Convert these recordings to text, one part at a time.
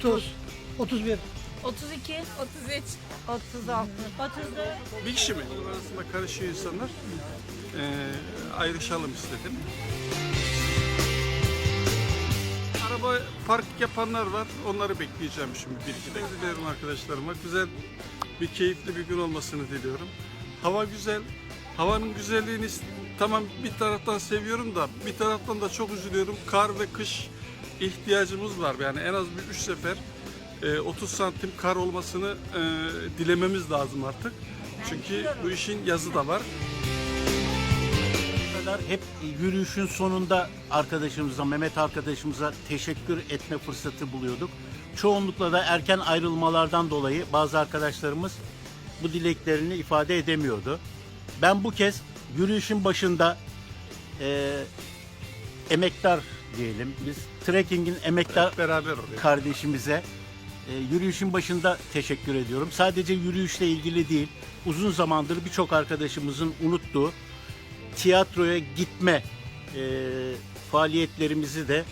30, 31. 32, 33, 36, 34. Bir kişi mi? Arasında karışıyor insanlar. Ee, ayrışalım istedim. Araba park yapanlar var. Onları bekleyeceğim şimdi bir iki de. Diliyorum arkadaşlarıma. Güzel bir keyifli bir gün olmasını diliyorum. Hava güzel. Havanın güzelliğini tamam bir taraftan seviyorum da bir taraftan da çok üzülüyorum. Kar ve kış ihtiyacımız var. Yani en az bir üç sefer e, 30 santim kar olmasını e, dilememiz lazım artık. Çünkü bu işin yazı da var. kadar hep yürüyüşün sonunda arkadaşımıza, Mehmet arkadaşımıza teşekkür etme fırsatı buluyorduk. Çoğunlukla da erken ayrılmalardan dolayı bazı arkadaşlarımız bu dileklerini ifade edemiyordu. Ben bu kez yürüyüşün başında e, emektar diyelim biz trekkingin emektar Beraber oluyor. kardeşimize e, yürüyüşün başında teşekkür ediyorum. Sadece yürüyüşle ilgili değil, uzun zamandır birçok arkadaşımızın unuttuğu tiyatroya gitme e, faaliyetlerimizi de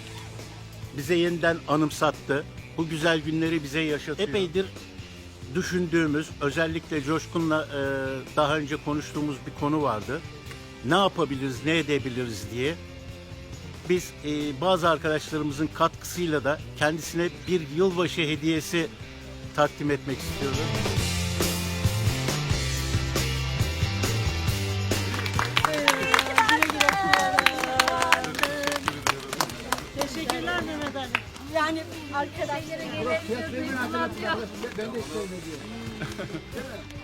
bize yeniden anımsattı. Bu güzel günleri bize yaşatıyor. Epeydir düşündüğümüz, özellikle Coşkun'la e, daha önce konuştuğumuz bir konu vardı. Ne yapabiliriz, ne edebiliriz diye biz e, bazı arkadaşlarımızın katkısıyla da kendisine bir yılbaşı hediyesi takdim etmek istiyoruz. Teşekkürler Mehmet Ali. Yani arkadaşlara gelebiliriz. Ben de isterim hediye.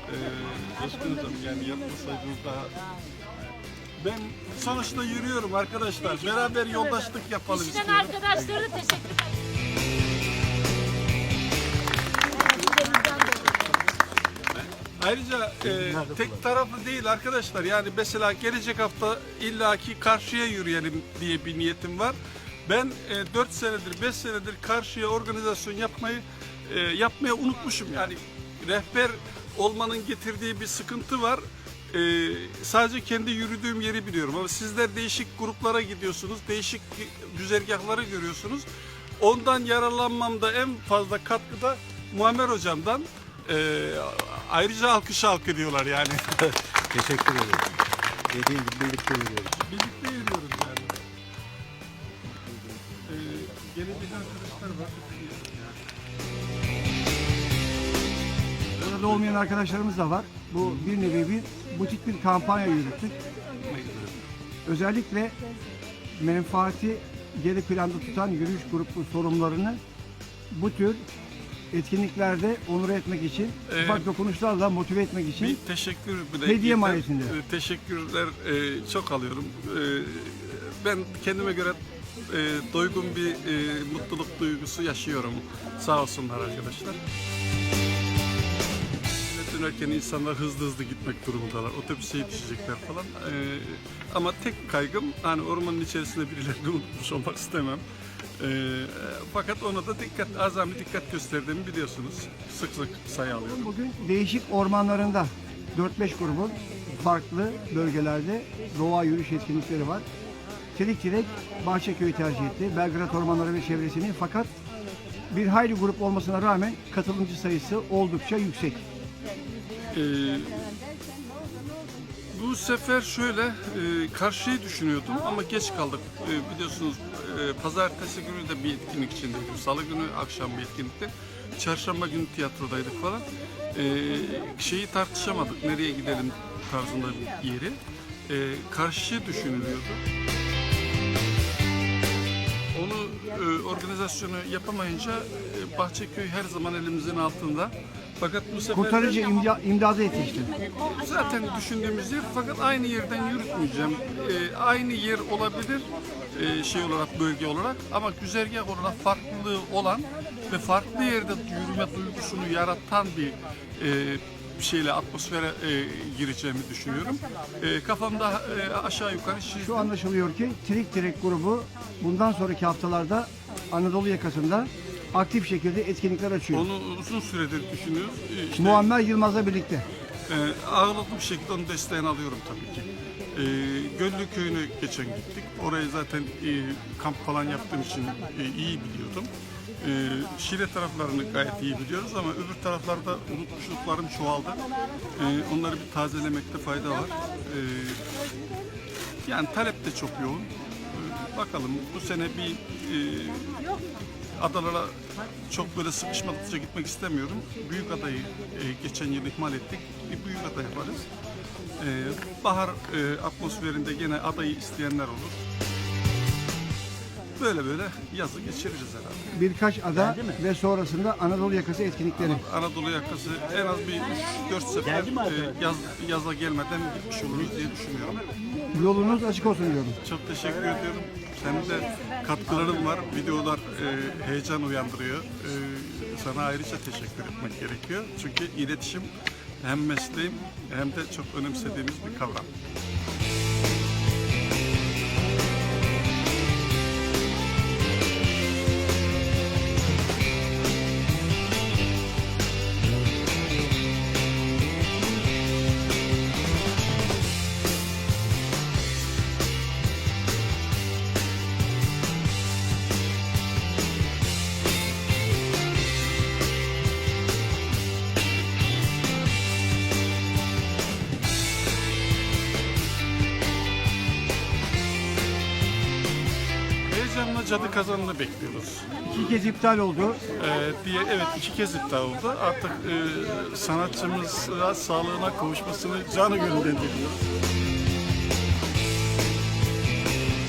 Ee, hocam yani yapmasaydınız daha... Ben sonuçta yürüyorum arkadaşlar. Beraber yoldaşlık yapalım İşten istiyorum. arkadaşlara teşekkürler. Ayrıca e, tek taraflı değil arkadaşlar. Yani mesela gelecek hafta illaki karşıya yürüyelim diye bir niyetim var. Ben e, 4 senedir, 5 senedir karşıya organizasyon yapmayı e, yapmaya unutmuşum. Yani rehber olmanın getirdiği bir sıkıntı var. E, sadece kendi yürüdüğüm yeri biliyorum ama sizler değişik gruplara gidiyorsunuz, değişik güzergahları görüyorsunuz. Ondan yararlanmamda en fazla katkıda Muammer hocamdan. E, ayrıca alkış hak ediyorlar yani. Teşekkür ederim. Dediğim gibi birlikte yürüyoruz. Birlikte Orada olmayan arkadaşlarımız da var. Bu bir nevi bir butik bir kampanya yürüttük. Özellikle menfaati geri planda tutan yürüyüş grubu sorumlularını bu tür etkinliklerde onur etmek için, Evet. ufak dokunuşlarla motive etmek için Bir teşekkür bile Hediye mahiyetinde. Ee, Teşekkürler e, çok alıyorum. Ee, ben kendime göre e, doygun bir e, mutluluk duygusu yaşıyorum. Sağ olsunlar arkadaşlar. Dönerken insanlar hızlı hızlı gitmek durumundalar. Otobüse yetişecekler falan. Ee, ama tek kaygım hani ormanın içerisinde birilerini unutmuş olmak istemem. Ee, fakat ona da dikkat, azami dikkat gösterdiğimi biliyorsunuz. Sık sık sayı alıyorum. Bugün değişik ormanlarında 4-5 grubun farklı bölgelerde doğa yürüyüş etkinlikleri var. Çelik Çilek Bahçeköy'ü tercih etti. Belgrad ormanları ve çevresini fakat bir hayli grup olmasına rağmen katılımcı sayısı oldukça yüksek. Ee, bu sefer şöyle e, karşıyı düşünüyordum ama geç kaldık. E, biliyorsunuz e, pazartesi günü de bir etkinlik içindeydim. Salı günü akşam bir etkinlikte. Çarşamba günü tiyatrodaydık falan. E, şeyi tartışamadık. Nereye gidelim tarzında bir yeri. E, karşı düşünülüyordu. Organizasyonu yapamayınca e, Bahçeköy her zaman elimizin altında. Fakat bu sefer Kurtarıcı imda, imdadı yetişti. Zaten düşündüğümüz yer fakat aynı yerden yürütmeyeceğim. Ee, aynı yer olabilir e, şey olarak bölge olarak ama güzergah olarak farklılığı olan ve farklı yerde yürüme duygusunu yaratan bir e, şeyle atmosfere e, gireceğimi düşünüyorum. E, kafamda e, aşağı yukarı. Şu anlaşılıyor ki Trik Trik grubu bundan sonraki haftalarda Anadolu yakasında aktif şekilde etkinlikler açıyor. Onu uzun süredir düşünüyoruz. E, işte- Muammer Yılmaz'la birlikte. Ee, ağırlıklı bir şekilde onun desteğini alıyorum tabii ki. Ee, Göllü Köyü'ne geçen gittik. Orayı zaten e, kamp falan yaptığım için e, iyi biliyordum. Ee, Şile taraflarını gayet iyi biliyoruz ama öbür taraflarda unutmuşluklarım çoğaldı. Ee, onları bir tazelemekte fayda var. Ee, yani talep de çok yoğun. Bakalım bu sene bir e, adalara çok böyle sıkışmadıkça gitmek istemiyorum. Büyük adayı e, geçen yıl ihmal ettik. Bir büyük ada yaparız. Ee, bahar e, atmosferinde gene adayı isteyenler olur. Böyle böyle yazı geçiririz herhalde. Birkaç ada ve sonrasında Anadolu yakası etkinlikleri. Anadolu yakası en az bir 4 sefer e, yaz, yaza gelmeden gitmiş oluruz diye düşünüyorum. Yolunuz açık olsun diyorum. Çok teşekkür ediyorum. Senin de katkıların var. Videolar e, heyecan uyandırıyor. E, sana ayrıca teşekkür etmek gerekiyor. Çünkü iletişim hem mesleğim hem de çok önemsediğimiz bir kavram. Cadı kazanını bekliyoruz. İki kez iptal oldu. Ee, diye evet iki kez iptal oldu. Artık e, sanatçımıza sağlığına kavuşmasını canı gönülden diliyoruz.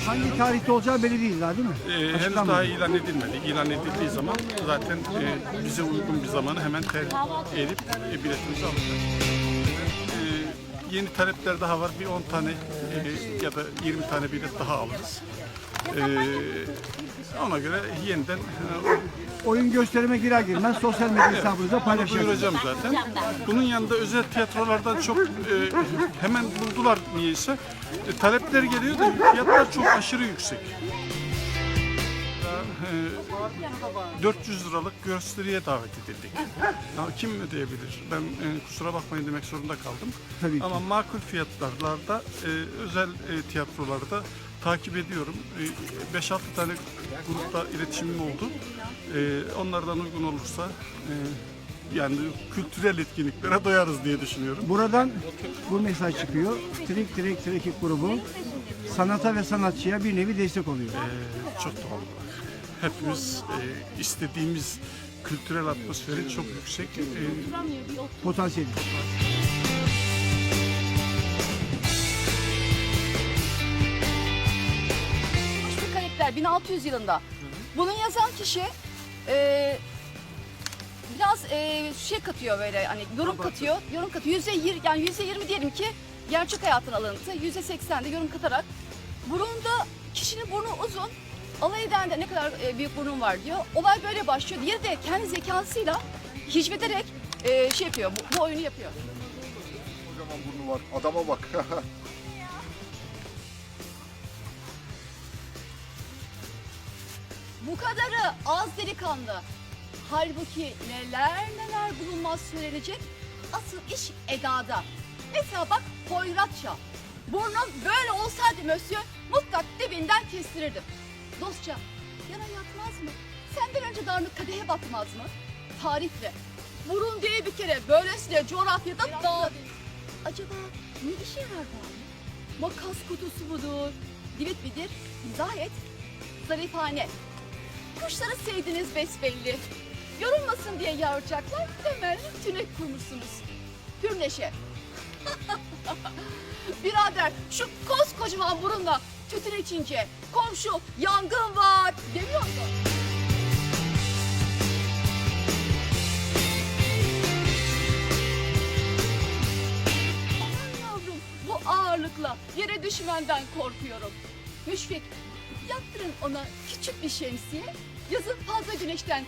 Hangi tarihte olacağı belli değil daha değil mi? Ee, henüz Açıklanmadı. daha ilan edilmedi. İlan edildiği zaman zaten e, bize uygun bir zamanı hemen tercih edip e, biletimizi alacağız. Ee, yeni talepler daha var. Bir 10 tane e, ya da 20 tane bilet daha alırız. Ee, ona göre yeniden e, Oyun gösterime girer girmez sosyal medya hesabınıza Onu paylaşacaksınız. duyuracağım zaten. Bunun yanında özel tiyatrolardan çok e, hemen buldular niyeyse. E, talepler geliyor da fiyatlar çok aşırı yüksek. E, 400 liralık gösteriye davet edildik. Ya kim ödeyebilir? Ben e, kusura bakmayın demek zorunda kaldım. Tabii ki. Ama makul fiyatlarda e, özel e, tiyatrolarda takip ediyorum. E, 5-6 tane grupta iletişimim oldu. E, onlardan uygun olursa e, yani kültürel etkinliklere doyarız diye düşünüyorum. Buradan bu mesaj çıkıyor. Trik Trik Trekik grubu sanata ve sanatçıya bir nevi destek oluyor. E, çok doğal olarak. Hepimiz e, istediğimiz kültürel atmosferi çok yüksek. E, Potansiyeli. Şu kayıtlar 1600 yılında. Bunu yazan kişi e, biraz e, şey katıyor böyle hani yorum katıyor. Yorum katıyor. Yüzde yir, yani yüzde yirmi diyelim ki gerçek hayatın alıntı. Yüzde seksen de yorum katarak. Burunda kişinin burnu uzun. Alay eden de ne kadar e, büyük burnun var diyor. Olay böyle başlıyor. Diğeri de kendi zekasıyla hicvederek e, şey yapıyor. Bu, bu oyunu yapıyor. Kocaman burnu var. Adama bak. Bu kadarı az delikanlı. Halbuki neler neler bulunmaz söylenecek. Asıl iş edada. Mesela bak Hoyratça. Burnum böyle olsaydı Mösyö mutlak dibinden kestirirdim. Dostça yana yatmaz mı? Senden önce darlık kadehe batmaz mı? Tarifle. Burun diye bir kere böylesine coğrafyada dağ... Acaba ne işe yarar bari? Makas kutusu mudur? Divit midir? İzah et. Zarifane. Kuşları sevdiniz besbelli. Yorulmasın diye yavrucaklar temelli tünek kurmuşsunuz. Hürneşe. Birader şu koskocaman burunla tütün içince komşu yangın var demiyor mu? Ağırlıkla yere düşmenden korkuyorum. Müşfik yaptırın ona küçük bir şemsiye yazın fazla güneşten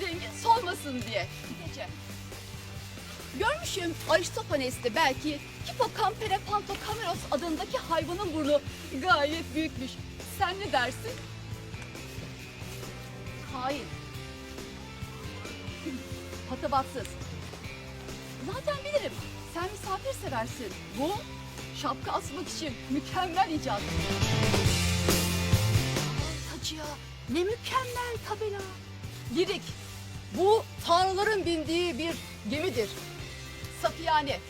rengi solmasın diye. Gece. Görmüşüm Aristofanes'te belki Hippocampere pantocamaros adındaki hayvanın burnu gayet büyükmüş. Sen ne dersin? Hayır. Patavatsız. Zaten bilirim. Sen misafir seversin. Bu şapka asmak için mükemmel icat. Hacıya ne mükemmel tabela. Girik. Bu tanrıların bindiği bir gemidir. Safiyane.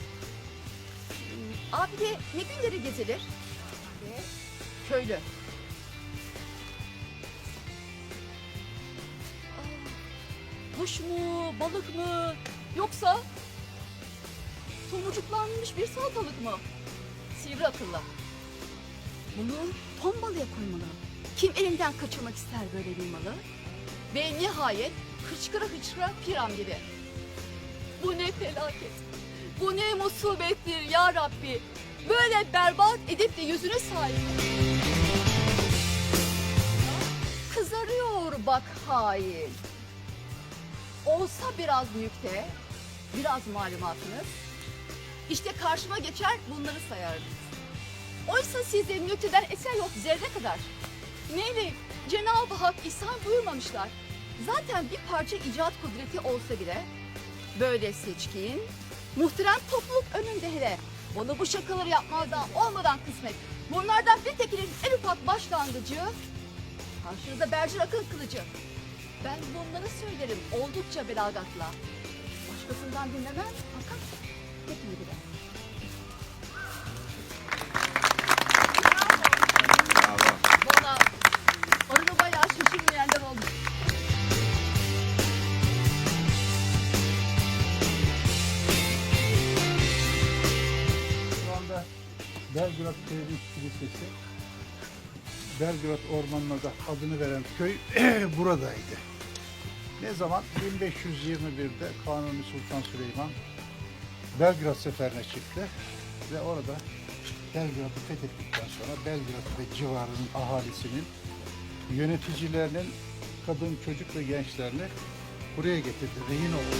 Hmm, Abi de ne günleri gezilir? Köylü. Kuş mu, balık mı, yoksa tomurcuklanmış bir salatalık mı? Sivri akıllı. Bunu ton balığa koymalı. Kim elinden kaçırmak ister böyle bir malı? Ve nihayet hıçkıra hıçkıra piram gibi. Bu ne felaket. Bu ne musibettir ya Rabbi. Böyle berbat edip de yüzüne sahip. Kızarıyor bak hain. Olsa biraz nükte, biraz malumatınız. İşte karşıma geçer bunları sayardınız. Oysa sizde nükteden eser yok zerre kadar. Neyle Cenab-ı Hak ihsan buyurmamışlar. Zaten bir parça icat kudreti olsa bile böyle seçkin, muhterem topluluk önünde hele bunu bu şakaları yapmazdan olmadan kısmet. Bunlardan bir tekinin en ufak başlangıcı karşınızda Bercer Akın kılıcı. Ben bunları söylerim oldukça belagatla. Başkasından dinlemem fakat hepini bilen. Devlet Kilisesi, Belgrad Ormanı'na da adını veren köy buradaydı. Ne zaman? 1521'de Kanuni Sultan Süleyman Belgrad seferine çıktı ve orada Belgrad'ı fethettikten sonra Belgrad ve civarının ahalisinin yöneticilerinin kadın, çocuk ve gençlerini buraya getirdi. Rehin oldu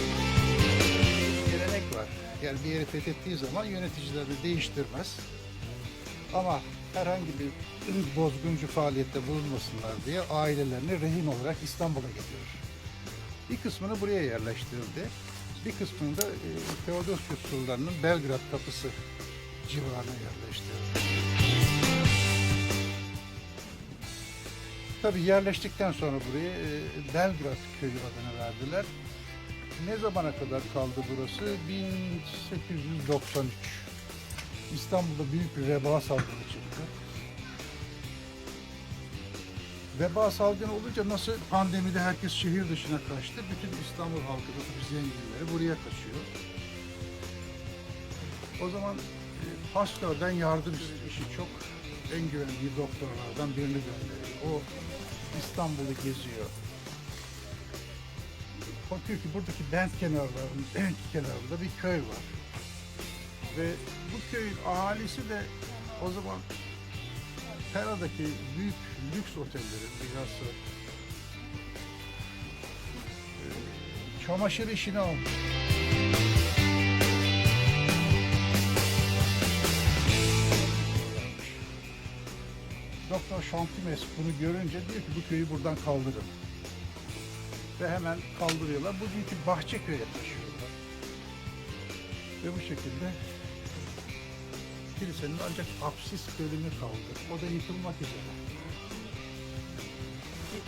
gelenek var. Yani bir yeri fethettiği zaman yöneticilerini değiştirmez. Ama herhangi bir bozguncu faaliyette bulunmasınlar diye ailelerini rehin olarak İstanbul'a getirir. Bir kısmını buraya yerleştirdi. Bir kısmını da e, Theodosius surlarının Belgrad kapısı civarına yerleştirdi. Tabii yerleştikten sonra buraya e, Belgrad köyü adını verdiler. Ne zamana kadar kaldı burası? 1893. İstanbul'da büyük bir veba salgını çıktı. Veba salgını olunca nasıl pandemide herkes şehir dışına kaçtı. Bütün İstanbul halkı da tabii zenginleri buraya kaçıyor. O zaman e, Pasteur'den yardım işi çok en güvenli doktorlardan birini gönderiyor. O İstanbul'u geziyor. Bakıyor ki buradaki bent kenarlarının en kenarında bir köy var. Ve bu köyün ahalisi de o zaman Pera'daki büyük lüks otellerin bilhassa e, çamaşır işini almış. Doktor Şantimes bunu görünce diyor ki bu köyü buradan kaldırın ve hemen kaldırıyorlar. Bugünkü Bahçeköy'e taşıyorlar. Ve bu şekilde kilisenin ancak apsis bölümü kaldı. O da yıkılmak üzere.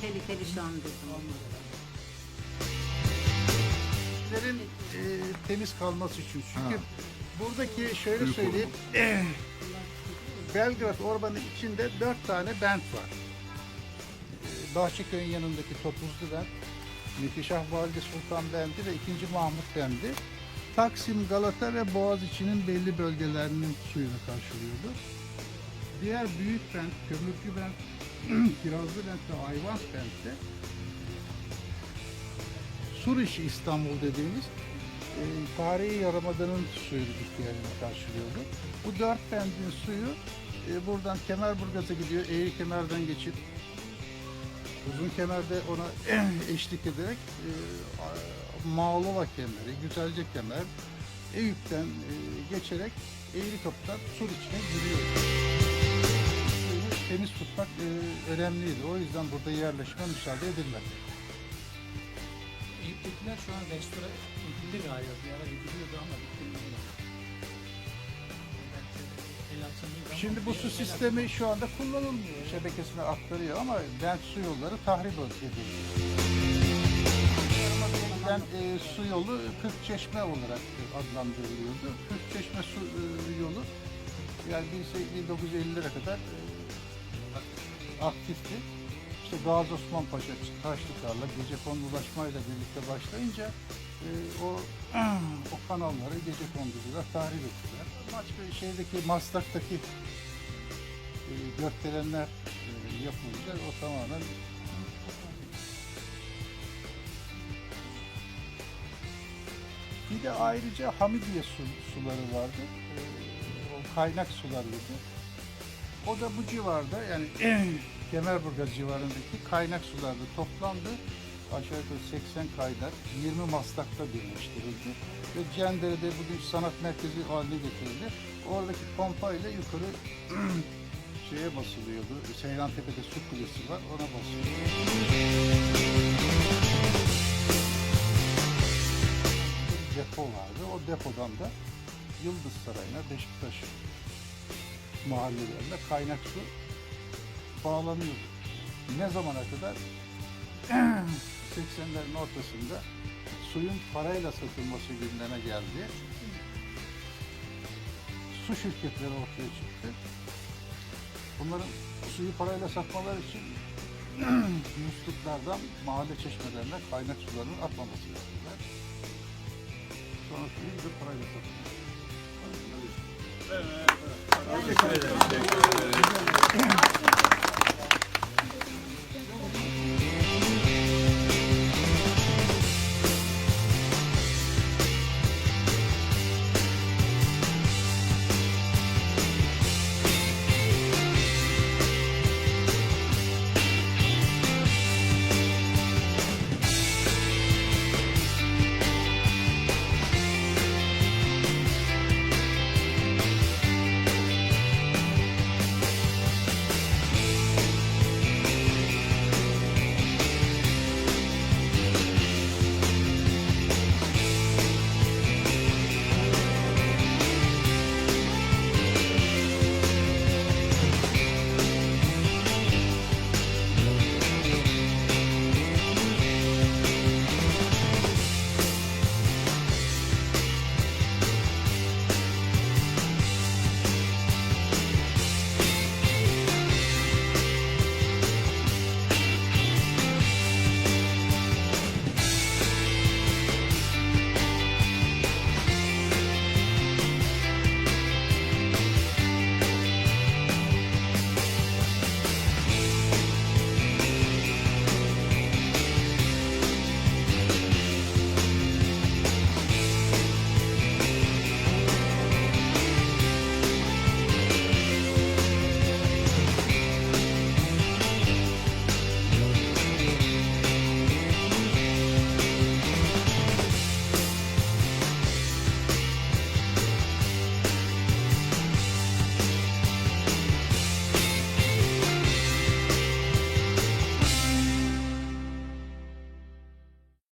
Tehlikeli şu an bizim e, temiz kalması için. Çünkü buradaki şöyle söyleyeyim. eh, Belgrad Ormanı içinde dört tane bent var. E, Bahçeköy'ün yanındaki Topuzlu Bent, Menkişah Valide Sultan Bendi ve 2. Mahmut Bendi. Taksim, Galata ve Boğaziçi'nin belli bölgelerinin suyunu karşılıyordu. Diğer büyük bent, Kömürcü Bent, Kirazlı Bent ve Ayvaz Bent'te Suriş İstanbul dediğimiz e, tarihi yarımadanın suyu ihtiyacını karşılıyordu. Bu dört bendin suyu e, buradan Kemerburgaz'a gidiyor. Eğri Kemer'den geçip Uzun Kemer'de ona eşlik ederek e, Mağlova Kemeri, Güzelce Kemer, Eyüp'ten e, geçerek Eğri Kapı'dan sur içine giriyor. Suyunu temiz tutmak e, önemliydi. O yüzden burada yerleşme müsaade edilmedi. Eyüp'tekiler şu an restore edildi galiba. Bir ara gidiliyordu ama bitti. Şimdi bu su sistemi şu anda kullanılmıyor. Şebekesine aktarıyor ama bent su yolları tahrip edildi. Eskiden e, su yolu Kırkçeşme olarak adlandırılıyordu. Kırkçeşme su e, yolu yani 1950'lere kadar e, aktifti. İşte Gazi Osman Paşa, Taşlıkar'la gece kondulaşmayla birlikte başlayınca e, o o kanalları gece konducular tahrip ettiler. Başka şeydeki Maslak'taki e, gökdelenler e, yapılınca o tamamen Bir de ayrıca Hamidiye su, suları vardı. Ee, o kaynak sularıydı. O da bu civarda yani Kemerburgaz civarındaki kaynak sularda toplandı. Aşağı yukarı 80 kaynak 20 maslakta birleştirildi. Ve Cendere'de bugün sanat merkezi haline getirildi. Oradaki pompa ile yukarı şeye basılıyordu. Seyrantepe'de su kulesi var ona basılıyordu. Depo vardı. O depodan da Yıldız Sarayı'na, Beşiktaş mahallelerine kaynak su bağlanıyordu. Ne zamana kadar? 80'lerin ortasında suyun parayla satılması gündeme geldi. Su şirketleri ortaya çıktı. Bunların suyu parayla satmaları için musluklardan mahalle çeşmelerine kaynak sularının atmaması gerektiler. Sonra suyu bir de parayla satılıyor. Teşekkür ederim.